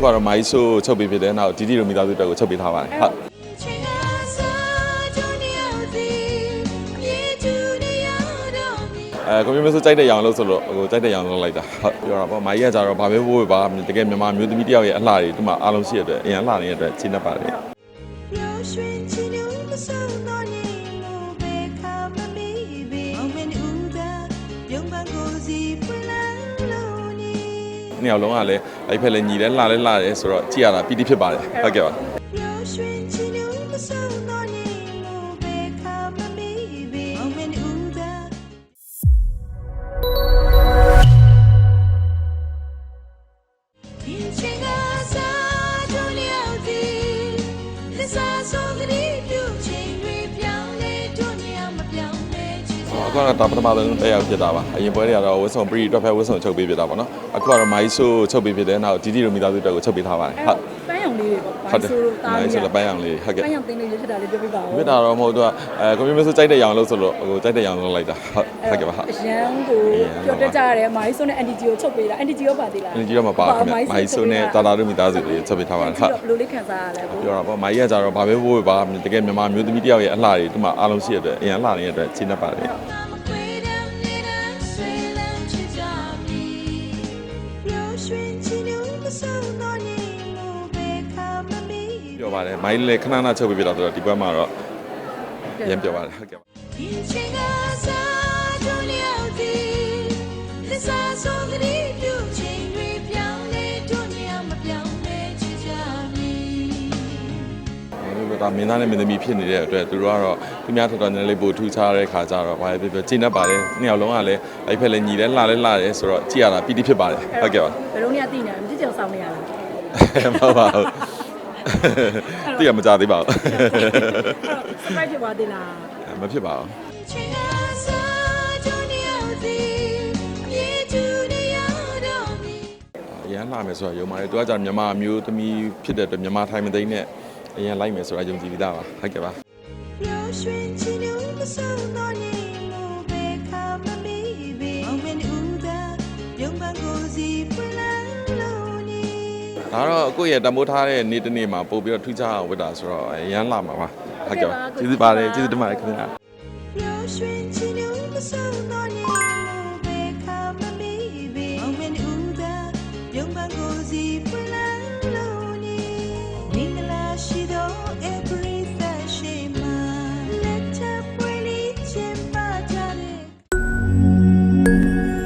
အခုကတော့မိုင်းဆိုးချုပ်ပေးဖြစ်တယ်နောက်ဒီဒီလိုမိသားစုတက်ကိုချုပ်ပေးထားပါတယ်ဟုတ်ချင်ကစားကြနေရသည်မြေတူနေရတော့မီအဲကွန်ပျူတာဆိုကြိုက်တဲ့ရောင်လို့ဆိုလို့ဟိုကြိုက်တဲ့ရောင်လို့လိုက်တာဟုတ်ပြောတာပေါ့မိုင်းရကြတော့ဘာပဲဘိုးပဲပါတကယ်မြန်မာမျိုးသမီးတယောက်ရဲ့အလှတွေဒီမှာအားလုံးရှိရတဲ့အရင်အလှနေတဲ့အတွက်ရှင်းတတ်ပါတယ် နှစ်ယောက်လုံးကလည်းအဲ့ဖက်လည်းညီတယ်လှလည်းလှတယ်ဆိုတော့ကြည့်ရတာပီတိဖြစ်ပါတယ်ဟုတ်ကဲ့ပါပျော်ရွှင်ချင်လို့မဆုံးတော့နေလို့ပဲခါမမေးပြီအောင်မင်းဦးသာဒီချင်ကစားကြလျောက်သည်လစ္စာဆုံးကလေး အခုကတော့ဒါပထမဆုံးတက်ရောက်ဖြစ်တာပါအရင်ပွဲတွေကတော့ဝစ်ဆုံပရီတော့ဖက်ဝစ်ဆုံချုပ်ပေးဖြစ်တာပေါ့နော်အခုကတော့မိုင်းဆိုးချုပ်ပေးဖြစ်တယ်နောက်ဒီဒီလိုမိသားစုတက်ကိုချုပ်ပေးထားပါတယ်ဟုတ်ပန်းရောင်လေးတွေပေါ့ဟုတ်တယ်ဆိုလို့တားမိုလို့င်းဆိုးလည်းပန်းရောင်လေးဟုတ်ကဲ့ပန်းရောင်တင်းလေးရွေးဖြစ်တာလေးပြောပြပါဦးမြစ်တာတော့မဟုတ်တော့အဲကွန်ပျူတာဆိုကြိုက်တဲ့ရောင်လို့ဆိုလို့ဟိုကြိုက်တဲ့ရောင်လို့လိုက်တာဟုတ်ဟုတ်ကဲ့ပါဟုတ်အရန်ကိုပြောတက်ကြရတယ်မိုင်းဆိုနဲ့ NTG ကိုချုပ်ပေးတာ NTG ရောပါသေးလားအင်းကြီးတော့မပါဘူးခင်ဗျမိုင်းဆိုးနဲ့တာတာတို့မိသားစုတွေချုပ်ပေးထားပါတယ်ဟုတ်ဘယ်လိုလေးခံစားရလဲကိုပြောတာပေါ့မိုင်းရကြတော့ဘာပဲဘိုးပဲပါတကယ်မြန်မာမျိုးသမီးတယောက်ရဲ့အလှတွေဒီမှာအားလုံးရှိရတဲ့အရင်အလှနေတဲ့အတွက်ရှင်းတတ်ပါတယ် ပဲခါမမေးပြောပါတယ်မိုင်းလည်းခဏခဏချုပ်ပေးပြတာဆိုတော့ဒီဘက်မှာတော့ရမ်းပြောပါတယ်ဟုတ်ကဲ့ ဒီလိုဒါမင်းသားနဲ့မင်းသမီးဖြစ်နေတဲ့အတွက်သူတို့ကတော့သူများတော်တော်များလေးပို့ထူးခြားတဲ့ခါကြတော့ဘာပဲဖြစ်ဖြစ်ကျင်းတတ်ပါတယ်နှစ်ယောက်လုံးကလည်းအဲ့ဖက်လည်းညီတယ်လှလည်းလှတယ်ဆိုတော့ကြည့်ရတာပီတိဖြစ်ပါတယ်ဟုတ်ကဲ့ပါဘယ်လိုနေရသိနေလဲမကြည့်ကြအောင်စောင်းနေရလားမဟုတ်ပါဘူးတိရမကြသေးပါဘူး surprise ဖြစ်သွားသေးလားမဖြစ်ပါဘူးချင်ကစားကြနေရသည်မြေတူနေရတော့မီအရန်လှမယ်ဆိုတော့ယုံပါတယ်သူကကြာင့်မြန်မာမျိုးသမီးဖြစ်တဲ့အတွက်မြန်မာထိုင်မသိမ်းနဲ့ အရန်လိုက်မယ်ဆိုတာယုံကြည်ပြီးသားပါဟုတ်ကဲ့ပါပျော်ရွှင်ချင်လို့မဆုံးတော့နေလို့ပဲခါမမေးပြီအောင်မင်းဦးသာပြုံးပန်းကိုစီဖွင့်လန်းလို့နေဒါတော့အခုရဲ့တမိုးထားတဲ့နေ့တစ်နေ့မှာပို့ပြီးတော့ထူးခြားအောင်ဝတ်တာဆိုတော့အရန်လှမှာပါဟုတ်ကဲ့ပါကျေးဇူးပါတယ်ကျေးဇူးတင်ပါတယ်ခင်ဗျာပျော်ရွှင်ချင်လို့မဆုံးတော့နေလို့ပဲခါမမေးပြီအောင်မင်းဦးသာပြုံးပန်းကိုစီဖွင့်လ Música